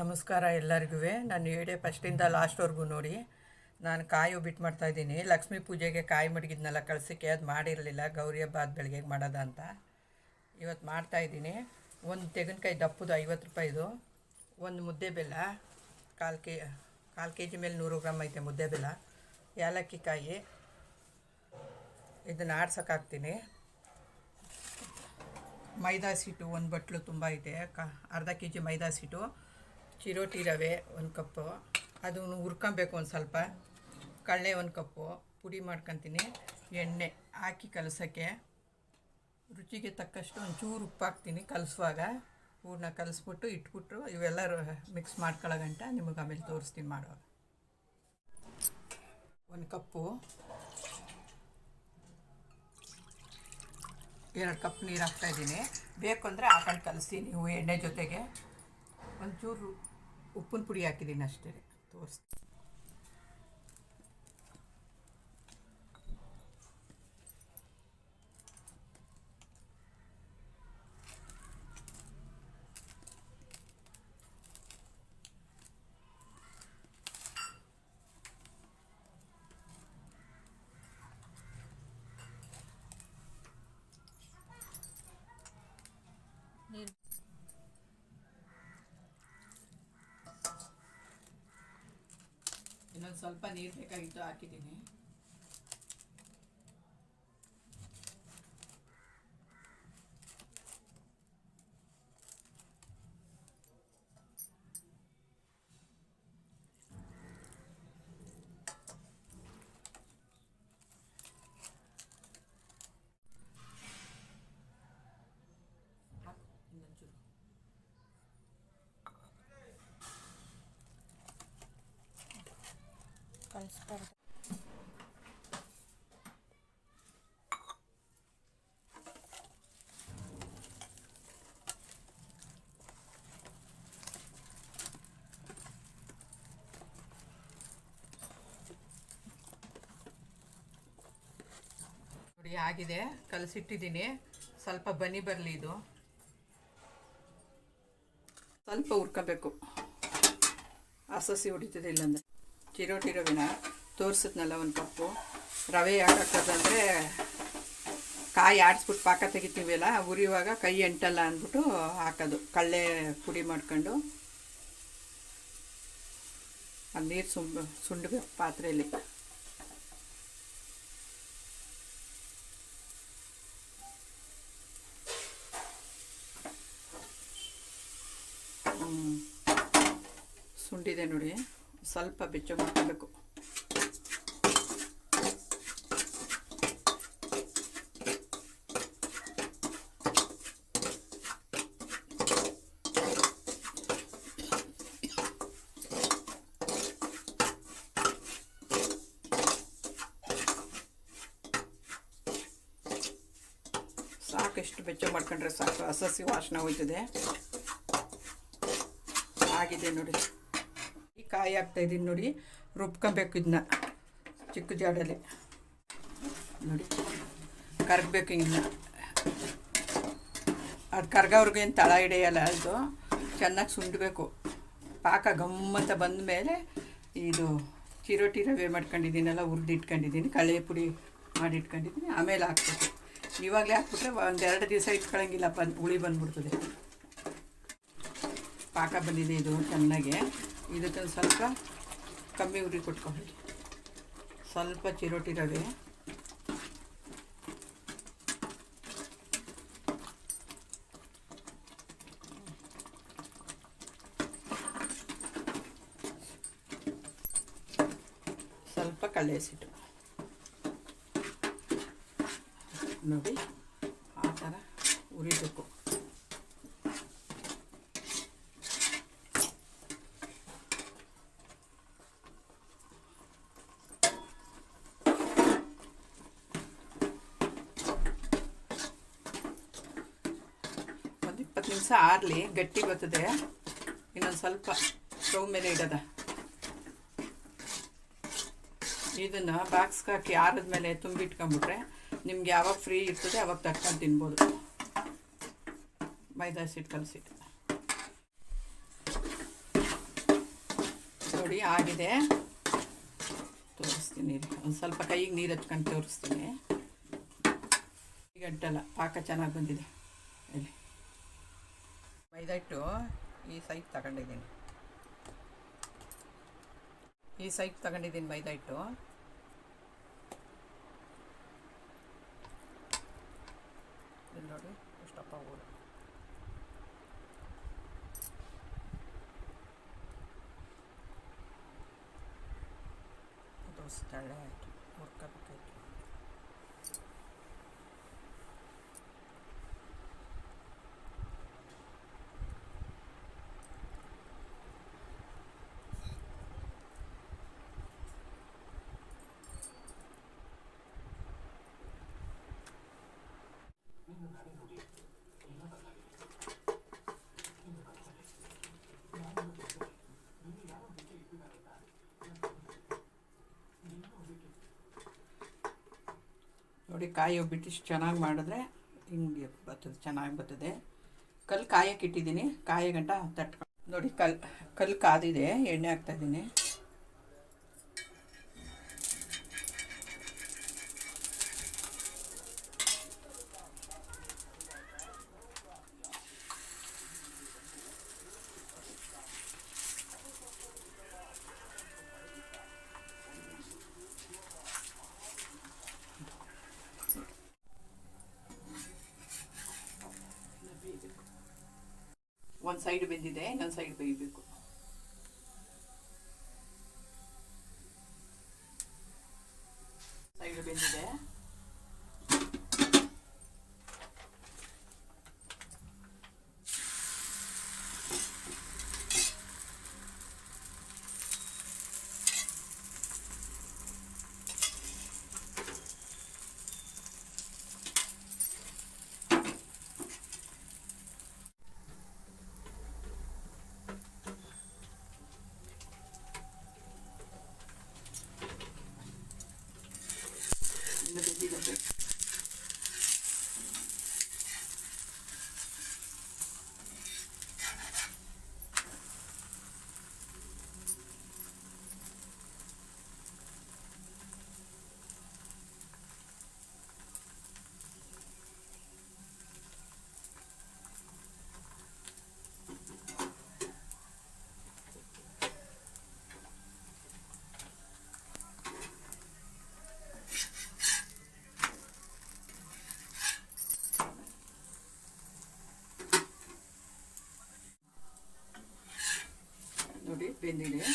ನಮಸ್ಕಾರ ಎಲ್ಲರಿಗೂ ನಾನು ಹೇಳಿ ಫಸ್ಟಿಂದ ಲಾಸ್ಟ್ವರೆಗೂ ನೋಡಿ. ನಾನು ಕಾಯಿ ಬಿಟ್ಟು ಮಾಡ್ತಾಯಿದ್ದೀನಿ ಲಕ್ಷ್ಮೀ ಪೂಜೆಗೆ ಕಾಯಿ ಮಡಗಿದ್ನೆಲ್ಲ, ಕಳ್ಸೋಕ್ಕೆ ಅದು ಮಾಡಿರಲಿಲ್ಲ. ಗೌರಿ ಹಬ್ಬ ಆದ ಬೆಳಗ್ಗೆ ಮಾಡೋದ ಅಂತ. ಇವತ್ತು ಮಾಡ್ತಾಯಿದ್ದೀನಿ ಒಂದು ತೆಂಗಿನಕಾಯಿ ದಪ್ಪದು ಐವತ್ತು ರೂಪಾಯಿದು. ಒಂದು ಮುದ್ದೆ ಬೆಲ್ಲ, ಕಾಲು ಕೆ ಕಾಲು ಕೆ ಜಿ ಮೇಲೆ ನೂರು ಗ್ರಾಮ್ ಐತೆ ಮುದ್ದೆ ಬೆಲ್ಲ ಏಲಕ್ಕಿ ಕಾಯಿ. ಇದನ್ನು ಆಡ್ಸೋಕ್ಕಾಗ್ತೀನಿ ಮೈದಾ ಸೀಟು ಒಂದು ಬಟ್ಲು ತುಂಬ ಐತೆ. ಕ, ಅರ್ಧ ಕೆ ಜಿ ಮೈದಾ ಸೀಟು. ಚಿರೋಟಿ ರವೆ ಒಂದು ಕಪ್ಪು. ಅದನ್ನು ಹುರ್ಕೊಬೇಕು ಒಂದು ಸ್ವಲ್ಪ. ಕಡಲೆ ಒಂದು ಕಪ್ಪು. ಪುಡಿ ಮಾಡ್ಕೊತೀನಿ. ಎಣ್ಣೆ ಹಾಕಿ ಕಲಸೋಕ್ಕೆ. ರುಚಿಗೆ ತಕ್ಕಷ್ಟು ಒಂಚೂರು ಉಪ್ಪು ಹಾಕ್ತೀನಿ ಕಲಸುವಾಗ. ಹೂರ್ಣ ಕಲಿಸ್ಬಿಟ್ಟು ಇಟ್ಬಿಟ್ಟು ಇವೆಲ್ಲ ಮಿಕ್ಸ್ ಮಾಡ್ಕೊಳ್ಳೋ ಗಂಟ ನಿಮಗೆ ಆಮೇಲೆ ತೋರಿಸ್ತೀನಿ ಮಾಡುವಾಗ. ಒಂದು ಕಪ್ಪು. ಎರಡು ಕಪ್ ನೀರು ಹಾಕ್ತಾಯಿದ್ದೀನಿ ಬೇಕು ಅಂದರೆ ಹಾಕೊಂಡು ಕಲಿಸ್ತೀನಿ ನೀವು ಎಣ್ಣೆ ಜೊತೆಗೆ. ಒಂಚೂರು ಉಪ್ಪಿನ ಪುಡಿ ಹಾಕಿದ್ದೀನಿ ಅಷ್ಟೇ ತೋರಿಸ್ತೀನಿ. ಇನ್ನೊಂದು ಸ್ವಲ್ಪ ನೀರು ಬೇಕಾಗಿತ್ತು ಹಾಕಿದ್ದೀನಿ. ಕಲಿಸ್ಬಾರ್ದು ನೋಡಿ ಆಗಿದೆ. ಕಲಸಿಟ್ಟಿದ್ದೀನಿ. ಸ್ವಲ್ಪ ಬನಿ ಬರಲಿ ಇದು. ಸ್ವಲ್ಪ ಹುರ್ಕೋಬೇಕು. ಹಸಸಿ ಹೊಡಿತದೆ ಇಲ್ಲಾಂದ್ರೆ. ಚಿರೋಟಿ ರವಿನ ತೋರಿಸಿದ್ನಲ್ಲ ಒಂದು ಕಪ್ಪು. ರವೆ ಹಾಕೋದಂದ್ರೆ ಕಾಯಿ ಆಡಿಸ್ಬಿಟ್ಟು ಪಾಕ ತೆಗಿತೀವಲ್ಲ ಉರಿಯುವಾಗ ಕೈ ಎಂಟಲ್ಲ ಅಂದ್ಬಿಟ್ಟು ಹಾಕೋದು. ಕಳ್ಳೆ ಪುಡಿ ಮಾಡ್ಕೊಂಡು. ಅದು ನೀರು ಸುಂಬ ಸುಂಡಬೇಕು ಪಾತ್ರೆಯಲ್ಲಿ. ಸುಂಡಿದೆ ನೋಡಿ. ಸ್ವಲ್ಪ ಬೆಚ್ಚ ಮಾಡ್ಕೋಬೇಕು. ಸಾಕಷ್ಟು ಬೆಚ್ಚ ಮಾಡ್ಕೊಂಡ್ರೆ ಸಾಕು. ಹಸಿ ವಾಸನೆ ಹೋಯ್ತದೆ. ಆಗಿದೆ ನೋಡಿ. ಈ ಕಾಯಿ ಹಾಕ್ತಾ ಇದ್ದೀನಿ ನೋಡಿ. ರುಬ್ಕೊಬೇಕು ಇದನ್ನ ಚಿಕ್ಕ ಜಾಡಲ್ಲಿ. ನೋಡಿ. ಕರಗಬೇಕು ಇನ್ನ. ಅದು ಕರ್ಗವ್ರಿಗೆ ಏನು ತಳ ಹಿಡಿಯಲ್ಲ ಅದು. ಚೆನ್ನಾಗಿ ಸುಂಡಬೇಕು. ಪಾಕ ಗಮ್ಮಂತ ಬಂದ ಮೇಲೆ ಇದು ಚಿರೋಟಿ ರವೆ ಮಾಡ್ಕೊಂಡಿದ್ದೀನಲ್ಲ ಹುರಿದು ಇಟ್ಕೊಂಡಿದ್ದೀನಿ ಕಳೆ ಪುಡಿ ಮಾಡಿ ಇಟ್ಕೊಂಡಿದ್ದೀನಿ ಆಮೇಲೆ ಹಾಕ್ಬೇಕು. ಇವಾಗಲೇ ಹಾಕ್ಬಿಟ್ರೆ ಒಂದೆರಡು ದಿವಸ ಇಟ್ಕೊಳ್ಳಂಗಿಲ್ಲ ಹುಳಿ ಬಂದ್ಬಿಡ್ತದೆ. ಪಾಕ ಬಂದಿದೆ ಇದು, ಚೆನ್ನಾಗಿ. ಇದಕ್ಕೆ ಸ್ವಲ್ಪ ಕಮ್ಮಿ ಉರಿ ಕೊಟ್ಕೊಳ್ಳಿ ಸ್ವಲ್ಪ ಚಿರೋಟಿ ರವೆ ಸ್ವಲ್ಪ ಕಳ್ಳೆ ಹಸಿಟ್ಟು ನೋಡಿ ಆ ಥರ ಉರಿಬೇಕು ಒಂದು ಇಪ್ಪತ್ತು ನಿಮಿಷ ಆರಲಿ, ಗಟ್ಟಿ ಬರ್ತದೆ. ಇನ್ನೊಂದು ಸ್ವಲ್ಪ ಸ್ಟವ್ ಮೇಲೆ ಇಡೋದ. ಇದನ್ನು ಬಾಕ್ಸ್ಗೆ ಹಾಕಿ ಆರದ ಮೇಲೆ ತುಂಬಿಟ್ಕೊಂಬಿಟ್ರೆ ನಿಮ್ಗೆ ಯಾವಾಗ ಫ್ರೀ ಇರ್ತದೆ ಅವಾಗ ತಟ್ಕೊಂಡು ತಿನ್ಬೋದು. ಮೈದಾ ಹಿಟ್ಟು ಕಲಸಿ. ನೋಡಿ, ಆಗಿದೆ. ತೋರಿಸ್ತೀನಿ ಒಂದು ಸ್ವಲ್ಪ ಕೈಗೆ ನೀರು ಹಚ್ಕೊಂಡು ತೋರಿಸ್ತೀನಿ. ಗಂಟಲ್ಲ ಪಾಕ ಚೆನ್ನಾಗಿ ಬಂದಿದೆ. ಮೈದಾ ಈ ಸೈಟ್ ತಗೊಂಡಿದ್ದೀನಿ. ಈ ಸೈಟ್ ತಗೊಂಡಿದ್ದೀನಿ ಮೈದಾ ಇಲ್ಲಿ ನೋಡಿ ಎಷ್ಟಪ್ಪ ಹೋಗೋದು. ದೋಸೆ ಆಯಿತು ಹುರ್ಕೋಬೇಕಾಯ್ತು ಕಾಯಿ ಇಷ್ಟು ಚೆನ್ನಾಗಿ ಮಾಡಿದ್ರೆ ಹಿಂಗೆ ಬರ್ತದೆ, ಚೆನ್ನಾಗಿ ಬರ್ತದೆ. ಕಲ್ಲು ಕಾಯಕ್ಕೆ ಇಟ್ಟಿದ್ದೀನಿ ಕಾಯಿ ಗಂಟ ತಟ್ಕೊಂಡು ನೋಡಿ ಕಲ್ ಕಲ್ಲು ಕಾದಿದೆ, ಎಣ್ಣೆ ಹಾಕ್ತಾ ಒಂದು ಸೈಡ್ ಬೆಂದಿದೆ ಇನ್ನೊಂದು ಸೈಡ್ ಬೇಯಬೇಕು ಸೈಡ್ ಬೆಂದಿದೆ ಇನ್ನು ಬೆಂದಿದೆ ನೋಡಿ ಬೆಂದಿದೆ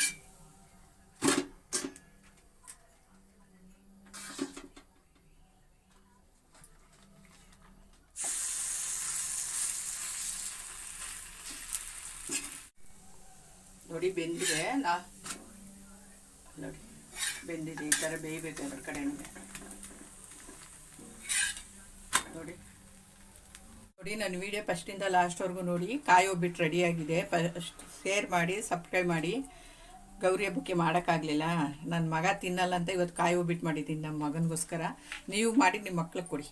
ನೋಡಿ ಬೆಂದಿದೆ ನಾ ನೋಡಿ ಬೆಂದಿದೆ ಈ ಥರ ಬೇಯಬೇಕು ಎರಡು ಕಡೆನೂ ನೋಡಿ ನೋಡಿ ನನ್ನ ವಿಡಿಯೋ ಫಸ್ಟಿಂದ ಲಾಸ್ಟ್ವರೆಗೂ ನೋಡಿ. ಕಾಯಿ ಒಬ್ಬಿಟ್ಟು ರೆಡಿಯಾಗಿದೆ ಫಸ್ಟ್ ಶೇರ್ ಮಾಡಿ ಸಬ್ಸ್ಕ್ರೈಬ್ ಮಾಡಿ. ಗೌರಿ ಹಬ್ಬಕ್ಕೆ ಮಾಡೋಕ್ಕಾಗಲಿಲ್ಲ. ನನ್ನ ಮಗ ತಿನ್ನಲ್ಲ ಅಂತ ಇವತ್ತು ಕಾಯಿ ಒಬ್ಬಿಟ್ಟು ಮಾಡಿದ್ದೀನಿ ನಮ್ಮ ಮಗನಿಗೋಸ್ಕರ. ನೀವು ಮಾಡಿ ನಿಮ್ಮ ಮಕ್ಳಿಗೆ ಕೊಡಿ.